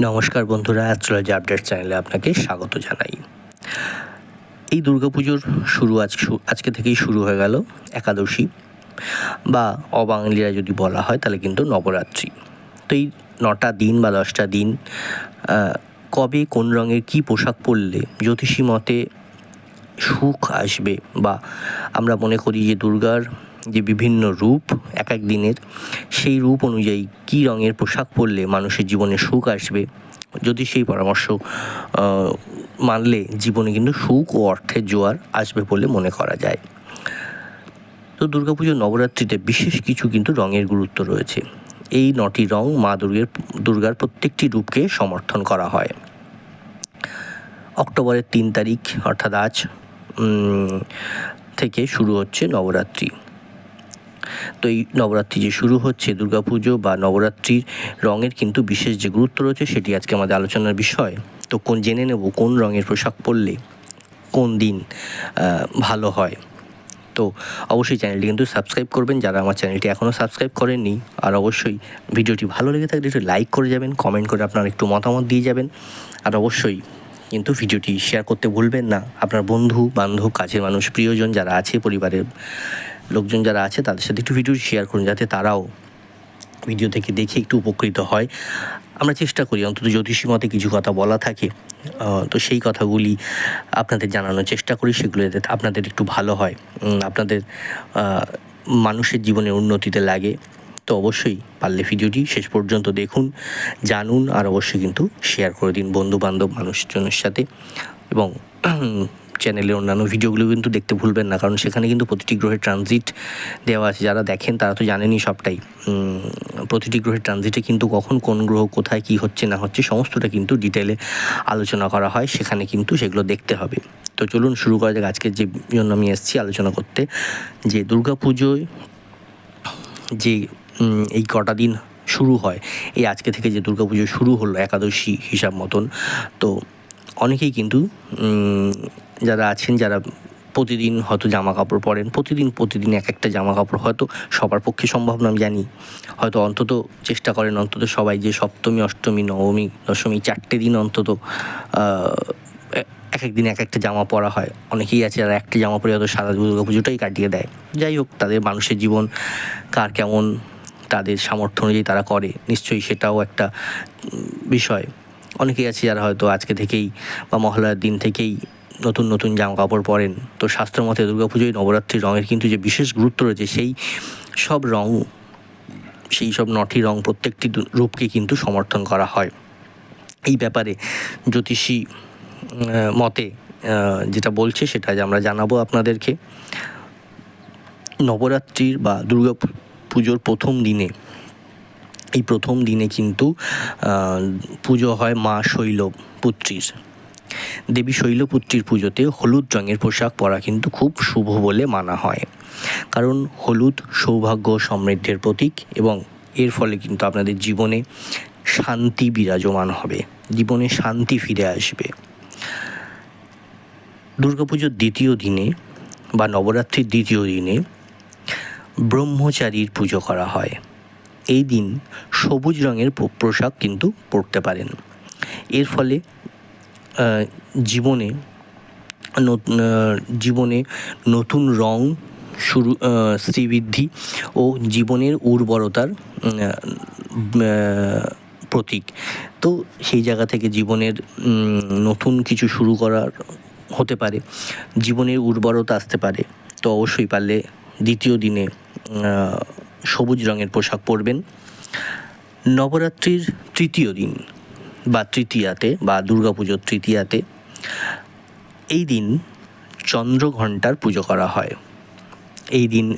নমস্কার বন্ধুরা, astrology update চ্যানেলে আপনাকে স্বাগত জানাই। এই দুর্গাপুজোর শুরু আজ আজকে থেকেই শুরু হয়ে গেল একাদশী বা অবাঙালিরা যদি বলা হয় তাহলে কিন্তু নবরাত্রি। তো এই নটা দিন বা দশটা দিন কবে, কোন রঙের কী পোশাক পরলে জ্যোতিষী মতে সুখ আসবে বা আমরা মনে করি যে দুর্গার যে বিভিন্ন রূপ, এক এক দিনের, সেই রূপ অনুযায়ী কী রঙের পোশাক পরলে মানুষের জীবনে সুখ আসবে? যদি সেই পরামর্শ মানলে জীবনে কিন্তু সুখ ও অর্থের জোয়ার আসবে বলে মনে করা যায়। তো দুর্গাপুজো নবরাত্রিতে বিশেষ কিছু কিন্তু রঙের গুরুত্ব রয়েছে। এই নটি রং মা দুর্গের, দুর্গার প্রত্যেকটি রূপকে সমর্থন করা হয়। অক্টোবরের তিন তারিখ, অর্থাৎ আজ থেকে শুরু হচ্ছে নবরাত্রি। তো এই নবরাত্রি যে শুরু হচ্ছে, দুর্গাপুজো বা নবরাত্রির রঙের কিন্তু বিশেষ যে গুরুত্ব রয়েছে, সেটি আজকে আমাদের আলোচনার বিষয়। তো কোন জেনে নেব, কোন রঙের পোশাক পরলে কোন দিন ভালো হয়? তো অবশ্যই চ্যানেলটি কিন্তু সাবস্ক্রাইব করবেন, যারা আমার চ্যানেলটি এখনও সাবস্ক্রাইব করেননি। আর অবশ্যই ভিডিওটি ভালো লেগে থাকলে একটু লাইক করে যাবেন, কমেন্ট করে আপনার একটু মতামত দিয়ে যাবেন। আর অবশ্যই কিন্তু ভিডিওটি শেয়ার করতে ভুলবেন না। আপনার বন্ধু, বান্ধব, কাছের মানুষ, প্রিয়জন যারা আছে পরিবারের লোকজন যারা আছে, তাদের সাথে একটু ভিডিও শেয়ার করুন যাতে তারাও ভিডিও থেকে দেখে একটু উপকৃত হয়। আমরা চেষ্টা করি, অন্তত জ্যোতিষী মতে কিছু কথা বলা থাকে। তো সেই কথাগুলি আপনাদের জানানোর চেষ্টা করি, সেগুলো যাতে আপনাদের একটু ভালো হয়। আপনাদের মানুষের জীবনের উন্নতিতে লাগে। তো অবশ্যই পারলে ভিডিওটি শেষ পর্যন্ত দেখুন, জানুন, আর অবশ্যই কিন্তু শেয়ার করে দিন বন্ধু বান্ধব মানুষজনের সাথে। এবং চ্যানেলের অন্যান্য ভিডিওগুলো কিন্তু দেখতে ভুলবেন না, কারণ সেখানে কিন্তু প্রতিটি গ্রহের ট্রানজিট দেওয়া আছে। যারা দেখেন, তারা তো জানেনই সবটাই। প্রতিটি গ্রহের ট্রানজিটে কিন্তু কখন কোন গ্রহ কোথায়, কি হচ্ছে, না হচ্ছে, সমস্তটা কিন্তু ডিটেলে আলোচনা করা হয়। সেখানে কিন্তু সেগুলো দেখতে হবে। তো চলুন শুরু করা যাক আজকের যে জন্য আমি এসেছি আলোচনা করতে। যে দুর্গাপুজোয় যে এই কটা দিন শুরু হয়, এই আজকে থেকে যে দুর্গাপুজো শুরু হলো একাদশী হিসাব মতন, তো অনেকেই কিন্তু যারা আছেন, যারা প্রতিদিন হয়তো জামা কাপড় পরেন, প্রতিদিন প্রতিদিন এক একটা জামা কাপড় হয়তো সবার পক্ষে সম্ভব না, আমি জানি। হয়তো অন্তত চেষ্টা করেন, অন্তত সবাই যে সপ্তমী, অষ্টমী, নবমী, দশমী, চারটে দিন অন্তত এক এক দিন এক একটা জামা পরা হয়। অনেকেই আছে যারা একটা জামা পরে হয়তো সারা দুর্গা পুজোটাই কাটিয়ে দেয়। যাই হোক, তাদের মানুষের জীবন কার কেমন, তাদের সামর্থ্য অনুযায়ী তারা করে, নিশ্চয়ই সেটাও একটা বিষয়। অনেকেই আছে যারা হয়তো আজকে থেকেই বা মহালয়ার দিন থেকেই নতুন নতুন জামা কাপড় পরেন। তো শাস্ত্রমতে দুর্গাপুজোয় নবরাত্রির রঙের কিন্তু যে বিশেষ গুরুত্ব রয়েছে, সেই সব রং সেই সব নটি রং প্রত্যেকটি রূপকে কিন্তু সমর্থন করা হয়। এই ব্যাপারে জ্যোতিষী মতে যেটা বলছে সেটা আমরা জানাব আপনাদেরকে। নবরাত্রির বা দুর্গা পুজোর প্রথম দিনে, এই প্রথম দিনে কিন্তু পুজো হয় মা শৈলপুত্রীর। দেবী শৈলপুত্রীর পুজোতে হলুদ রঙের পোশাক পরা কিন্তু খুব শুভ বলে মানা হয়। কারণ হলুদ সৌভাগ্য সমৃদ্ধির প্রতীক এবং এর ফলে কিন্তু আপনাদের জীবনে শান্তি বিরাজমান হবে, জীবনে শান্তি ফিরে আসবে। দুর্গাপুজোর দ্বিতীয় দিনে বা নবরাত্রির দ্বিতীয় দিনে ব্রহ্মচারীর পুজো করা হয়। এই দিন সবুজ রঙের পোশাক কিন্তু পরতে পারেন। এর ফলে জীবনে জীবনে নতুন রং শুরু শ্রীবৃদ্ধি ও জীবনের উর্বরতার প্রতীক। তো সেই জায়গা থেকে জীবনের নতুন কিছু শুরু করার হতে পারে, জীবনের উর্বরতা আসতে পারে। তো অবশ্যই পারলে দ্বিতীয় দিনে সবুজ রঙের পোশাক পরবেন। নবরাত্রির তৃতীয় দিন। বা তৃতীয়াতে বা দুর্গাপুজোর তৃতীয়াতে এই দিন চন্দ্রঘণ্টার পুজো করা হয়। এই দিন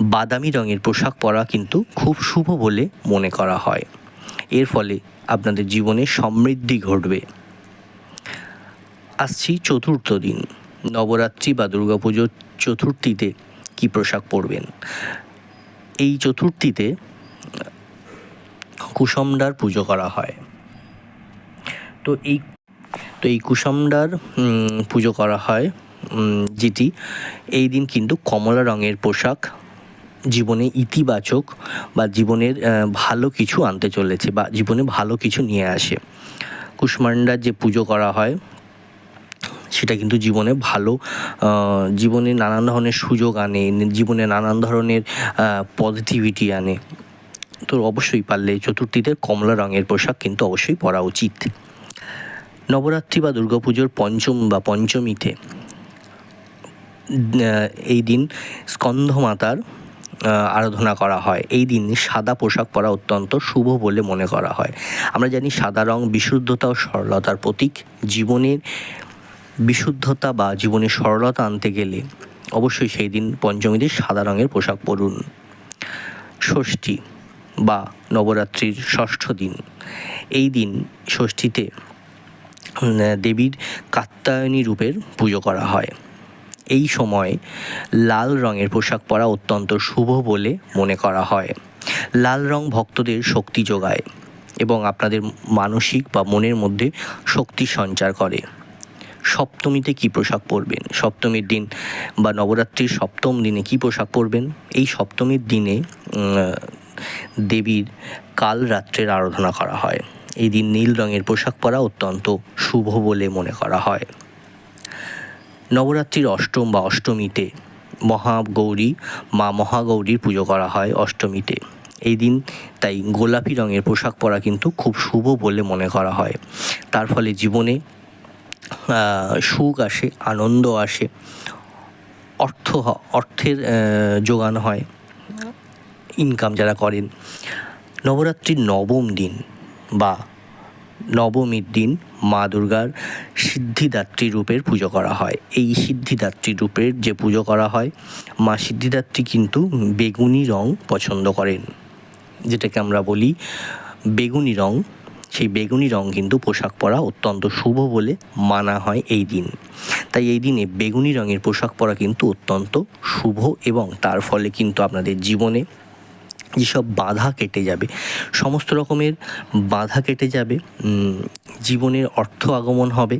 বাদামি রঙের পোশাক পরা কিন্তু খুব শুভ বলে মনে করা হয়। এর ফলে আপনাদের জীবনে সমৃদ্ধি ঘটবে। আসছি চতুর্থ দিন। নবরাত্রি বা দুর্গাপুজোর চতুর্থীতে কী পোশাক পরবেন? এই চতুর্থীতে কুসমডার পুজো করা হয়। তো এই তো এই কুসমডার পুজো করা হয় যেটি এই দিন কিন্তু কমলা রঙের পোশাক, জীবনে ইতিবাচক বা জীবনের ভালো কিছু আনতে চলেছে বা জীবনে ভালো কিছু নিয়ে আসে। কুষ্মান্ডার যে পুজো করা হয়, সেটা কিন্তু জীবনে ভালো জীবনে নানান ধরনের সুযোগ আনে, জীবনে নানান ধরনের পজিটিভিটি আনে। তো অবশ্যই পারলে চতুর্থীতে কমলা রঙের পোশাক কিন্তু অবশ্যই পরা উচিত। নবরাত্রি বা দুর্গাপুজোর পঞ্চম বা পঞ্চমীতে এই দিন স্কন্ধমাতার আরাধনা করা হয়। এই দিন সাদা পোশাক পরা অত্যন্ত শুভ বলে মনে করা হয়। আমরা জানি সাদা রং বিশুদ্ধতা ও সরলতার প্রতীক। জীবনের বিশুদ্ধতা বা জীবনে সরলতা আনতে গেলে অবশ্যই সেই দিন পঞ্চমীতে সাদা রঙের পোশাক পরুন। ষষ্ঠী বা নবরাত্রির ষষ্ঠ দিন। এই দিন ষষ্ঠীতে দেবীর কাত্যায়নী রূপের পুজো করা হয়। এই সময় লাল রঙের পোশাক পরা অত্যন্ত শুভ বলে মনে করা হয়। লাল রং ভক্তদের শক্তি যোগায় এবং আপনাদের মানসিক বা মনের মধ্যে শক্তি সঞ্চার করে। সপ্তমীতে কী পোশাক পরবেন? সপ্তমীর দিন বা নবরাত্রির সপ্তম দিনে কী পোশাক পরবেন? এই সপ্তমীর দিনে দেবীর কাল রাত্রের আরাধনা করা হয়। এই দিন নীল রঙের পোশাক পরা অত্যন্ত শুভ বলে মনে করা হয়। নবরাত্রির অষ্টম বা অষ্টমীতে মহাগৌরী, মা মহাগৌরীর পুজো করা হয় অষ্টমীতে। এই দিন তাই গোলাপি রঙের পোশাক পরা কিন্তু খুব শুভ বলে মনে করা হয়। তার ফলে জীবনে সুখ আসে, আনন্দ আসে, অর্থ অর্থের যোগান হয়, ইনকাম যারা করেন। নবরাত্রির নবম দিন বা নবমীর দিন মা দুর্গার সিদ্ধিদাত্রী রূপের পুজো করা হয়। এই সিদ্ধিদাত্রী রূপের যে পুজো করা হয়, মা সিদ্ধিদাত্রী কিন্তু বেগুনি রং পছন্দ করেন। যেটাকে আমরা বলি বেগুনি রং। সেই বেগুনি রং কিন্তু পোশাক পরা অত্যন্ত শুভ বলে মানা হয় এই দিন। তাই এই দিনে বেগুনি রঙের পোশাক পরা কিন্তু অত্যন্ত শুভ এবং তার ফলে কিন্তু আপনাদের জীবনে যেসব বাধা কেটে যাবে, সমস্ত রকমের বাধা কেটে যাবে জীবনের অর্থ আগমন হবে,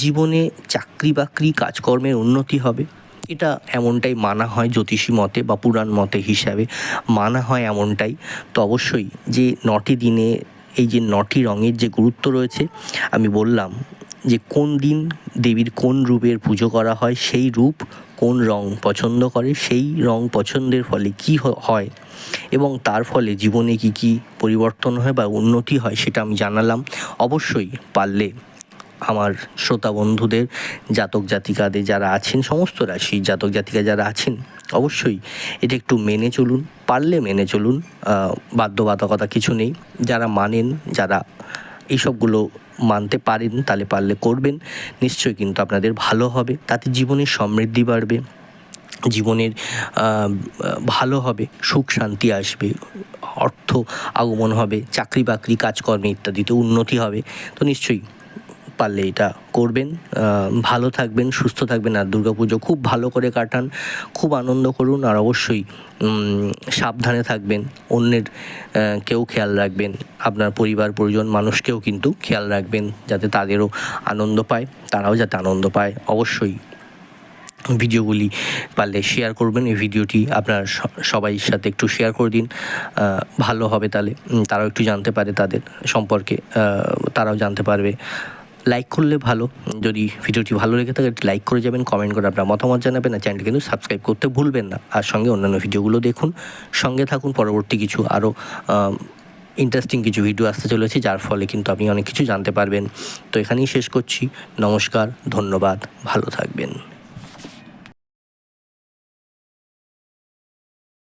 জীবনে চাকরি বাকরি কাজকর্মের উন্নতি হবে। এটা এমনটাই মানা হয় জ্যোতিষী মতে বা পুরাণ মতে হিসাবে। মানা হয় এমনটাই। তো অবশ্যই যে নটি দিনে, এই যে নটি রঙের যে গুরুত্ব রয়েছে, আমি বললাম যে কোন দিন দেবীর কোন রূপের পুজো করা হয়, সেই রূপ কোন রং পছন্দ করে, সেই রং পছন্দের ফলে কি হয় এবং তার ফলে জীবনে কি কি পরিবর্তন হয় বা উন্নতি হয় সেটা আমি জানালাম। অবশ্যই পারলে আমার শ্রোতা বন্ধুদের, জাতক জাতিকাদের যারা আছেন, সমস্ত রাশি জাতক জাতিকা যারা আছেন, অবশ্যই এটা একটু মেনে চলুন। পারলে মেনে চলুন বাধ্যবাধকতা কিছু নেই। যারা মানেন, যারা এইসবগুলো মানতে পারেন তাহলে পারলে করবেন। নিশ্চয়ই কিন্তু আপনাদের ভালো হবে। তাতে জীবনের সমৃদ্ধি বাড়বে। জীবনের ভালো হবে, সুখ শান্তি আসবে, অর্থ আগমন হবে চাকরি বাকরি কাজকর্মে ইত্যাদিতে উন্নতি হবে। তো নিশ্চয়ই পারলে এটা করবেন। ভালো থাকবেন, সুস্থ থাকবেন আর দুর্গাপুজো খুব ভালো করে কাটান, খুব আনন্দ করুন আর অবশ্যই সাবধানে থাকবেন, অন্যের কেউ খেয়াল রাখবেন, আপনার পরিবার, পরিজন, মানুষকেও কিন্তু খেয়াল রাখবেন যাতে তাদেরও আনন্দ পায়, তারাও যাতে আনন্দ পায়। অবশ্যই ভিডিওগুলি পারলে শেয়ার করবেন, এই ভিডিওটি আপনার সবাই সাথে একটু শেয়ার করে দিন। ভালো হবে তাহলে তারাও একটু জানতে পারে তাদের সম্পর্কে তারাও জানতে পারবে। লাইক করলে ভালো। যদি ভিডিওটি ভালো লেগে থাকে লাইক করে যাবেন কমেন্ট করে আপনার মতামত জানাবেন, আর চ্যানেলটি কিন্তু সাবস্ক্রাইব করতে ভুলবেন না। আর সঙ্গে অন্যান্য ভিডিওগুলো দেখুন। সঙ্গে থাকুন, পরবর্তী কিছু আরও ইন্টারেস্টিং কিছু ভিডিও আসতে চলেছে, যার ফলে কিন্তু আপনি অনেক কিছু জানতে পারবেন। তো এখানেই শেষ করছি। নমস্কার, ধন্যবাদ, ভালো থাকবেন।